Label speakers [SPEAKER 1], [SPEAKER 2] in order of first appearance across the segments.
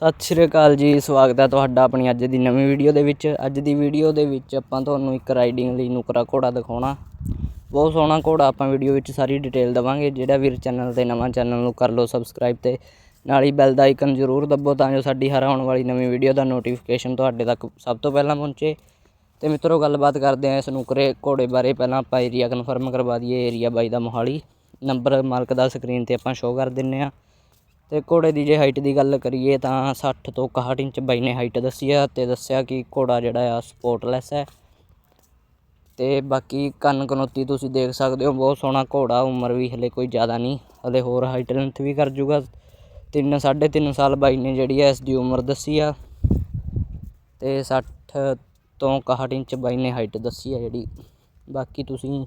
[SPEAKER 1] ਸਤਿ ਸ਼੍ਰੀ ਅਕਾਲ ਜੀ, ਸਵਾਗਤ ਹੈ ਤੁਹਾਡਾ ਆਪਣੀ ਅੱਜ ਦੀ ਨਵੀਂ ਵੀਡੀਓ ਦੇ ਵਿੱਚ। ਅੱਜ ਦੀ ਵੀਡੀਓ ਦੇ ਵਿੱਚ ਆਪਾਂ ਤੁਹਾਨੂੰ ਇੱਕ ਰਾਈਡਿੰਗ ਲਈ ਨੁਕਰਾ ਘੋੜਾ ਦਿਖਾਉਣਾ। ਬਹੁਤ ਸੋਹਣਾ ਘੋੜਾ, ਆਪਾਂ ਵੀਡੀਓ ਵਿੱਚ ਸਾਰੀ ਡਿਟੇਲ ਦਵਾਂਗੇ। ਜਿਹੜਾ ਵੀਰ ਚੈਨਲ ਤੇ ਨਵਾਂ ਚੈਨਲ ਨੂੰ ਕਰ ਲਓ ਸਬਸਕ੍ਰਾਈਬ ਤੇ ਨਾਲ ਹੀ ਬੈਲ ਦਾ ਆਈਕਨ ਜ਼ਰੂਰ ਦੱਬੋ ਤਾਂ ਜੋ ਸਾਡੀ ਹਰ ਆਉਣ ਵਾਲੀ ਨਵੀਂ ਵੀਡੀਓ ਦਾ ਨੋਟੀਫਿਕੇਸ਼ਨ ਤੁਹਾਡੇ ਤੱਕ ਸਭ ਤੋਂ ਪਹਿਲਾਂ ਪਹੁੰਚੇ। ਤੇ ਮਿੱਤਰੋ, ਗੱਲਬਾਤ ਕਰਦੇ ਹਾਂ ਇਸ ਨੁਕਰੇ ਘੋੜੇ ਬਾਰੇ। ਪਹਿਲਾਂ ਆਪਾਂ ਏਰੀਆ ਕਨਫਰਮ ਕਰਵਾ ਦਈਏ ਏਰੀਆ ਬਾਈ ਦਾ ਮੋਹਾਲੀ। ਨੰਬਰ ਮਾਲਕ ਦਾ ਸਕਰੀਨ ਤੇ ਆਪਾਂ ਸ਼ੋਅ ਕਰ ਦਿੰਨੇ ਆ ਅਤੇ ਘੋੜੇ ਦੀ ਜੇ ਹਾਈਟ ਦੀ ਗੱਲ ਕਰੀਏ ਤਾਂ ਸੱਠ ਤੋਂ 61 ਇੰਚ ਬਾਈ ਨੇ ਹਾਈਟ ਦੱਸੀ ਆ ਅਤੇ ਦੱਸਿਆ ਕਿ ਘੋੜਾ ਜਿਹੜਾ ਆ ਸਪੋਰਟਲੈਸ ਹੈ। ਅਤੇ ਬਾਕੀ ਕੰਨ ਕਨੋਤੀ ਤੁਸੀਂ ਦੇਖ ਸਕਦੇ ਹੋ, ਬਹੁਤ ਸੋਹਣਾ ਘੋੜਾ, ਉਮਰ ਵੀ ਹਲੇ ਕੋਈ ਜ਼ਿਆਦਾ ਨਹੀਂ, ਹਲੇ ਹੋਰ ਹਾਈਟ ਲੈਂਥ ਵੀ ਕਰ ਜੂਗਾ। ਤਿੰਨ, ਸਾਢੇ ਤਿੰਨ ਸਾਲ ਬਾਈ ਨੇ ਜਿਹੜੀ ਹੈ ਇਸ ਦੀ ਉਮਰ ਦੱਸੀ ਆ। ਤੇ 60 ਤੋਂ 61 ਇੰਚ ਬਾਈ ਨੇ ਹਾਈਟ ਦੱਸੀ ਆ ਜਿਹੜੀ। ਬਾਕੀ ਤੁਸੀਂ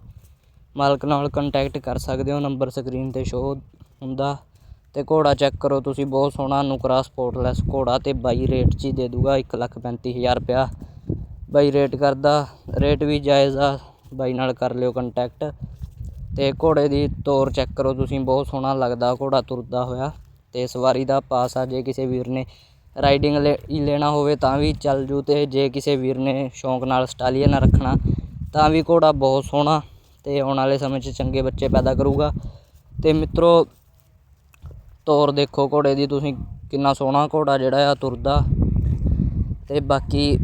[SPEAKER 1] ਮਾਲਕ ਨਾਲ ਕੰਟੈਕਟ ਕਰ ਸਕਦੇ ਹੋ, ਨੰਬਰ ਸਕਰੀਨ ਤੇ ਸ਼ੋ ਹੁੰਦਾ। ਤੇ ਘੋੜਾ ਚੈੱਕ ਕਰੋ ਤੁਸੀਂ, ਬਹੁਤ ਸੋਹਣਾ ਨੁਕਰਾ ਸਪੋਰਟਲੈਸ ਘੋੜਾ ਤੇ ਬਾਈ ਰੇਟ 'ਚ ਹੀ ਦੇ ਦੂਗਾ 135000 ਰੁਪਇਆ। ਬਾਈ ਰੇਟ ਕਰਦਾ ਰੇਟ ਵੀ ਜਾਇਜ਼ ਆ, ਬਾਈ ਨਾਲ ਕਰ ਲਿਓ ਕੰਟੈਕਟ ਤੇ ਘੋੜੇ ਦੀ ਤੋਰ ਚੈੱਕ ਕਰੋ ਤੁਸੀਂ, ਬਹੁਤ ਸੋਹਣਾ ਲੱਗਦਾ ਘੋੜਾ ਤੁਰਦਾ ਹੋਇਆ। ਤੇ ਸਵਾਰੀ ਦਾ ਪਾਸ ਆ, ਜੇ ਕਿਸੇ ਵੀਰ ਨੇ ਰਾਈਡਿੰਗ ਲਈ ਲੈਣਾ ਹੋਵੇ ਤਾਂ ਵੀ ਚੱਲ ਜੂ ਤੇ ਜੇ ਕਿਸੇ ਵੀਰ ਨੇ ਸ਼ੌਂਕ ਨਾਲ ਸਟਾਲੀਅਨ ਰੱਖਣਾ, ਤਾਂ ਵੀ ਘੋੜਾ ਬਹੁਤ ਸੋਹਣਾ। ਤੇ ਆਉਣ ਵਾਲੇ ਸਮੇਂ 'ਚ ਚੰਗੇ ਬੱਚੇ ਪੈਦਾ ਕਰੂਗਾ। ਤੇ ਮਿੱਤਰੋ ਤੋਰ ਦੇਖੋ ਘੋੜੇ ਦੀ, ਤੁਸੀਂ ਕਿੰਨਾ ਸੋਹਣਾ ਘੋੜਾ ਜਿਹੜਾ ਆ, ਤੁਰਦਾ। ਤੇ ਬਾਕੀ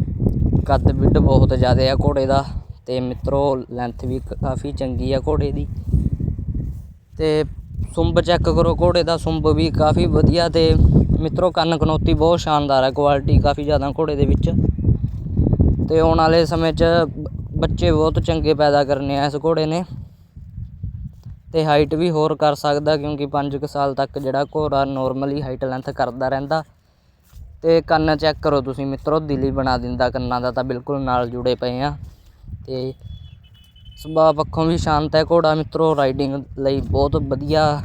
[SPEAKER 1] ਕੱਦ ਵਿੱਡ ਬਹੁਤ ਜ਼ਿਆਦਾ ਆ ਘੋੜੇ ਦਾ, ਤੇ ਮਿੱਤਰੋ ਲੈਂਥ ਵੀ ਕ- ਕਾਫੀ ਚੰਗੀ ਆ ਘੋੜੇ ਦੀ। ਤੇ ਸੁੰਬ ਚੈੱਕ ਕਰੋ, ਘੋੜੇ ਦਾ ਸੁੰਬ ਵੀ ਕਾਫੀ ਵਧੀਆ ਤੇ ਮਿੱਤਰੋ ਕੰਨ ਕਨੋਤੀ ਬਹੁਤ ਸ਼ਾਨਦਾਰ ਹੈ ਕੁਆਲਿਟੀ ਕਾਫੀ ਜ਼ਿਆਦਾ ਘੋੜੇ ਦੇ ਵਿੱਚ। ਤੇ ਆਉਣ ਵਾਲੇ ਸਮੇਂ 'ਚ ਬੱਚੇ ਬਹੁਤ ਚੰਗੇ ਪੈਦਾ ਕਰਨੇ ਆ ਇਸ ਘੋੜੇ ਨੇ। ਅਤੇ ਹਾਈਟ ਵੀ ਹੋਰ ਕਰ ਸਕਦਾ ਕਿਉਂਕਿ ਪੰਜ ਕੁ ਸਾਲ ਤੱਕ ਜਿਹੜਾ ਘੋੜਾ ਨੋਰਮਲੀ ਹਾਈਟ ਲੈਂਥ ਕਰਦਾ ਰਹਿੰਦਾ। ਅਤੇ ਕੰਨ ਚੈੱਕ ਕਰੋ ਤੁਸੀਂ ਮਿੱਤਰੋ, ਦਿਲੀ ਬਣਾ ਦਿੰਦਾ ਕੰਨਾਂ ਦਾ ਤਾਂ ਬਿਲਕੁਲ ਨਾਲ ਜੁੜੇ ਪਏ ਆ। ਅਤੇ ਸੁਭਾਅ ਪੱਖੋਂ ਵੀ ਸ਼ਾਂਤ ਹੈ ਘੋੜਾ ਮਿੱਤਰੋ ਰਾਈਡਿੰਗ ਲਈ ਬਹੁਤ ਵਧੀਆ।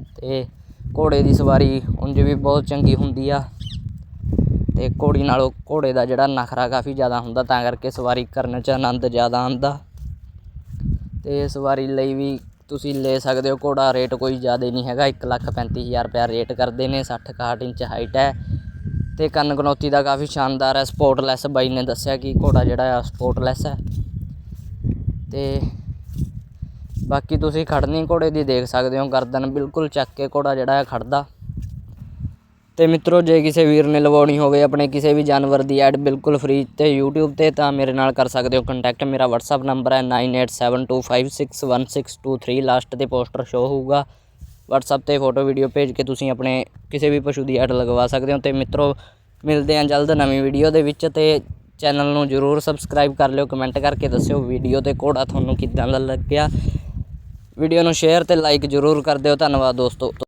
[SPEAKER 1] ਅਤੇ ਘੋੜੇ ਦੀ ਸਵਾਰੀ ਉਂਝ ਵੀ ਬਹੁਤ ਚੰਗੀ ਹੁੰਦੀ ਆ। ਤੇ ਘੋੜੀ ਨਾਲੋਂ ਘੋੜੇ ਦਾ ਜਿਹੜਾ ਨਖਰਾ ਕਾਫੀ ਜ਼ਿਆਦਾ ਹੁੰਦਾ, ਤਾਂ ਕਰਕੇ ਸਵਾਰੀ ਕਰਨ 'ਚ ਆਨੰਦ ਜ਼ਿਆਦਾ ਆਉਂਦਾ। ਤੇ ਸਵਾਰੀ ਲਈ ਵੀ ਤੁਸੀਂ ਲੈ ਸਕਦੇ ਹੋ। ਘੋੜਾ ਰੇਟ ਕੋਈ ਜ਼ਿਆਦਾ ਨਹੀਂ ਹੈਗਾ। 135000 ਰੁਪਇਆ ਰੇਟ ਕਰਦੇ ਨੇ। 60 61 ਇੰਚ ਹਾਈਟ ਹੈ। ਤੇ ਕੰਨ ਕਨੌਤੀ ਦਾ ਕਾਫੀ ਸ਼ਾਨਦਾਰ ਹੈ। ਸਪੋਰਟਲੈਸ ਬਾਈ ਨੇ ਦੱਸਿਆ ਕਿ ਘੋੜਾ ਜਿਹੜਾ ਆ ਸਪੋਰਟਲੈਸ ਹੈ। ਤੇ ਬਾਕੀ ਤੁਸੀਂ ਖੜਨੀ ਘੋੜੇ ਦੀ ਦੇਖ ਸਕਦੇ ਹੋ। ਗਰਦਨ ਬਿਲਕੁਲ ਚੱਕ ਕੇ ਘੋੜਾ ਜਿਹੜਾ ਹੈ ਖੜਦਾ ਤੇ ਮਿੱਤਰੋ, ਜੇ ਕਿਸੇ ਵੀਰ ਨੇ ਲਵਾਉਣੀ ਹੋਵੇ ਆਪਣੇ ਕਿਸੇ ਵੀ ਜਾਨਵਰ ਦੀ ਐਡ, ਬਿਲਕੁਲ ਫ੍ਰੀ ਤੇ YouTube ਤੇ, ਤਾਂ ਮੇਰੇ ਨਾਲ ਕਰ ਸਕਦੇ ਹੋ ਕੰਟੈਕਟ ਮੇਰਾ WhatsApp ਨੰਬਰ ਹੈ 9872561623 ਲਾਸਟ ਤੇ ਪੋਸਟਰ ਸ਼ੋ ਹੋਊਗਾ। WhatsApp ਤੇ ਫੋਟੋ ਵੀਡੀਓ ਭੇਜ ਕੇ ਤੁਸੀਂ ਆਪਣੇ ਕਿਸੇ ਵੀ ਪਸ਼ੂ ਦੀ ਐਡ ਲਗਵਾ ਸਕਦੇ ਹੋ। ਤੇ ਮਿੱਤਰੋ, ਮਿਲਦੇ ਹਾਂ ਜਲਦ ਨਵੀਂ ਵੀਡੀਓ ਦੇ ਵਿੱਚ ਤੇ ਚੈਨਲ ਨੂੰ ਜਰੂਰ ਸਬਸਕ੍ਰਾਈਬ ਕਰ ਲਿਓ। ਕਮੈਂਟ ਕਰਕੇ ਦੱਸਿਓ ਵੀਡੀਓ ਤੇ ਘੋੜਾ ਤੁਹਾਨੂੰ ਕਿੱਦਾਂ ਦਾ ਲੱਗਿਆ। ਵੀਡੀਓ ਨੂੰ ਸ਼ੇਅਰ ਤੇ ਲਾਈਕ ਜਰੂਰ ਕਰ ਦਿਓ। ਧੰਨਵਾਦ ਦੋਸਤੋ।